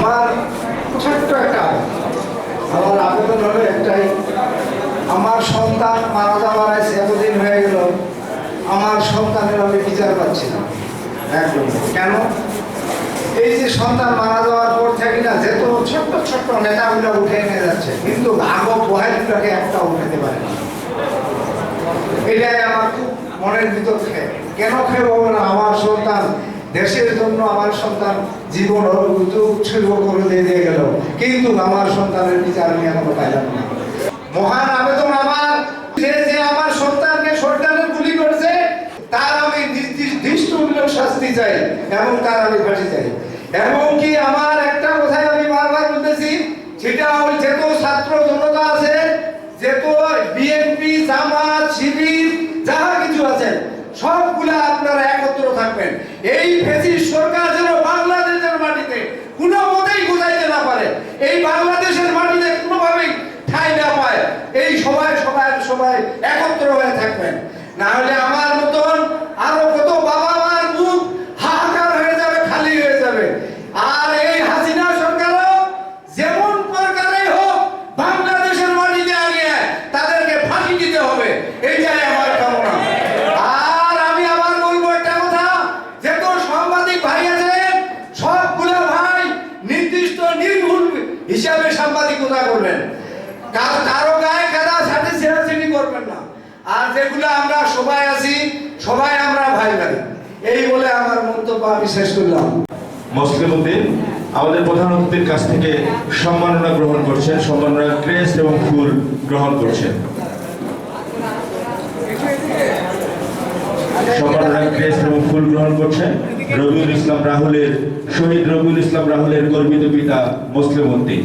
আমার ছোট্ট একটা আমার আবেদন হলো একটাই। আমার সন্তান মারা যাওয়ার আছে এতদিন হয়ে গেল, আমার সন্তানের আমি বিচার পাচ্ছি না। একদম। কেন? এই যে সন্তান মারা যাওয়ার পর থেকে না যেত ছোট্ট ছোট্ট নেতাগুলো উঠে নিয়ে যাচ্ছে, কিন্তু ভাগ পোহাইগুলোকে একটা উঠাতে পারে না। এটাই আমার খুব মনের ভিতর খেয়ে। কেন খেয়ে না? আমার সন্তান দেশের জন্য আমার সন্তান জীবন উৎসর্গ করে দিয়ে গেল। কিন্তু আমার সন্তানের বিচার আমি এখনও পাইলাম না। মহান আবেদন আমার। যে যে আমার সন্তানকে সরকারের গুলি করছে, তার আমি দৃষ্টমূলক শাস্তি চাই, এবং তার আমি ফাঁসি চাই। এবং কি আমার একটা কথাই আমি বারবার বলতেছি, সেটা ওই যেত ছাত্র জনতা আছে যেত বিএনপি, জামাত শিবির যাহা কিছু আছে সবগুলা আপনারা একত্র থাকবেন। এই ফেসিস সরকার যেন বাংলাদেশের মাটিতে কোনো মতেই বোঝাইতে না পারে, এই বাংলাদেশের মাটিতে কোনোভাবেই ঠাঁই না পায়। এই সবাই সবাই সবাই একত্র হয়ে থাকবেন। না হলে আমার মতন আরও কত বাবা মার মুখ হাহাকার হয়ে যাবে, খালি হয়ে যাবে। আর এই হাসিনা সরকারও যেমন প্রকারেই হোক বাংলাদেশের মাটিতে আনিয়ে তাদেরকে ফাঁসি দিতে হবে। এইটাই আমার হিসাবে সাংবাদিকতা করবেন? কারও গায়ে কাদা সাথে ছেড়াছেড়ি করবেন না। আর যেগুলো আমরা সবাই আছি, সবাই আমরা ভাই ভাই। এই বলে আমার মন্তব্য আমি শেষ করলাম। মুসলিম উদ্দিন, আমাদের প্রধান অতিথির কাছ থেকে সম্মাননা গ্রহণ করছেন, সম্মাননা ক্রেস্ট এবং ফুল গ্রহণ করছেন। সম্মাননা ক্রেস্ট এবং ফুল গ্রহণ করছেন রবিউল ইসলাম রাহুলের শহীদ রবিউল ইসলাম রাহুলের গর্বিত পিতা মুসলিম উদ্দিন।